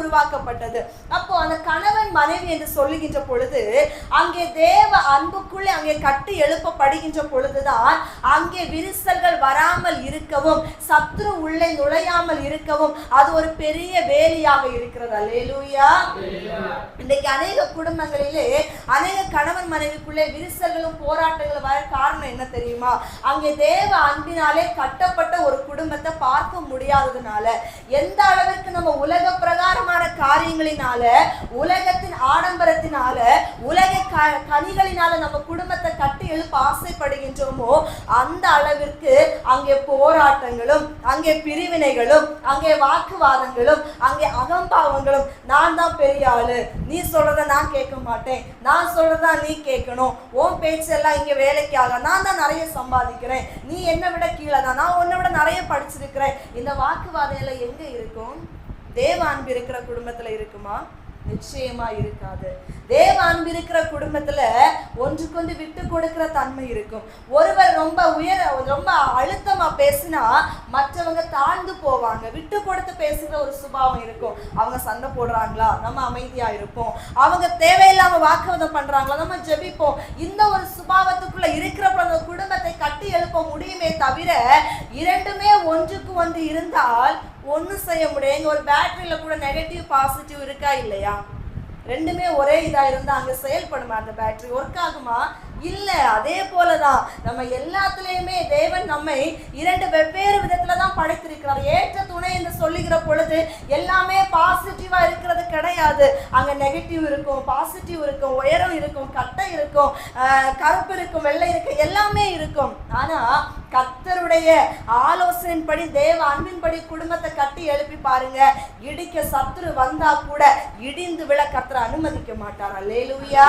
உருவாக்கப்பட்டது. அப்போ அந்த கணவன் மனைவி என்று சொல்லுகின்ற பொழுது அங்கே தேவ அன்புக்குள்ளே அங்கே கட்டி எழுப்பப்படுகின்ற பொழுதுதான் அங்கே விரிசல்கள் வராமல் இருக்கவும் சத்ரு உள்ளே நுழையாமல் இருக்கவும் அது ஒரு பெரிய வேலியாக இருக்கிறது. அல்லேலூயா. இன்னைக்கு அநேக குடும்பங்களிலே அநேக கணவன் மனைவிக்குள்ளே விரிசல்களும் போராட்டங்களும் வர காரணம் என்ன தெரியுமா? அங்கே தேவ அன்பினாலே கட்டப்பட்ட ஒரு குடும்பத்தை பார்க்க முடியாததுனால எந்த அளவிற்கு நம்ம உலக பிரகாரமான காரியங்களினால உலகத்தின் ஆடம்பரத்தினால உலக க- கனிகளினால நம்ம குடும்பத்தை கட்டி எழுப்ப ஆசைப்படுகின்றோமோ அந்த அளவிற்கு அங்கே போராட்டங்களும் அங்கே பிரிவினைகளும் அங்கே வாக்குவாதங்களும் அங்கே அகம்பாவங்களும் நான் தான் பெரிய ஆளு. நீ சொல்றத நான் கேட்க மாட்டேன். நான் சொல்றத தான் நீ கேட்கணும். உன் பேச்செல்லாம் இங்கே வேலைக்கு ஆக. நான் தான் நிறைய சம்பாதிக்கிறேன். நீ என்னை விட கீழே தான். நான் உன்னை விட நிறைய படிச்சிருக்கிறேன். இந்த வாக்குவாதம் எங்கே இருக்கும்? தேவ அன்பு இருக்கிற குடும்பத்தில் இருக்குமா? நிச்சயமா இருக்காது. தேவ அன்பு இருக்கிற குடும்பத்துல ஒன்றுக்கொன்று விட்டு கொடுக்கிற தன்மை இருக்கும். ஒருவர் ரொம்ப உயர ரொம்ப அழுத்தமா பேசினா மற்றவங்க தாழ்ந்து போவாங்க. விட்டு கொடுத்து பேசுகிற ஒரு சுபாவம் இருக்கும். அவங்க சண்டை போடுறாங்களா? நம்ம அமைதியா இருப்போம். அவங்க தேவையில்லாம வாக்குவாதம் பண்றாங்களா? நம்ம ஜெபிப்போம். இந்த ஒரு சுபாவத்துக்குள்ள இருக்கிறப்ப குடும்பத்தை கட்டி எழுப்ப முடியுமே தவிர இரண்டுமே ஒன்றுக்கு ஒன்று இருந்தால் ஒன்றும் செய்ய முடியாது. ஒரு பேட்டரியில் கூட நெகட்டிவ் பாசிட்டிவ் இருக்கா இல்லையா? ரெண்டுமே ஒரே இதாக இருந்தால் அங்கே செயல்படுமா அந்த பேட்டரி ஒர்க் ஆகுமா? இல்லை அதே போலதான். நம்ம எல்லாத்துலேயுமே தேவன் நம்மை இரண்டு வெவ்வேறு விதத்தில் தான் படைத்திருக்கிறார். ஏற்ற துணை என்று சொல்லுகிற பொழுது எல்லாமே பாசிட்டிவாக கிடையாது. அங்கே நெகட்டிவ் இருக்கும் பாசிட்டிவ் இருக்கும் உயரம் இருக்கும் கட்டை இருக்கும் கருப்பு இருக்கும் வெள்ளை இருக்கும் எல்லாமே இருக்கும். ஆனால் கத்தருடைய ஆலோசனையின்படி தேவ அன்பின்படி குடும்பத்தை கட்டி எழுப்பி பாருங்க. இடிக்க சத்துரு வந்தா கூட இடிந்து விழ கத்தரை அனுமதிக்க மாட்டாரா. லேலுவியா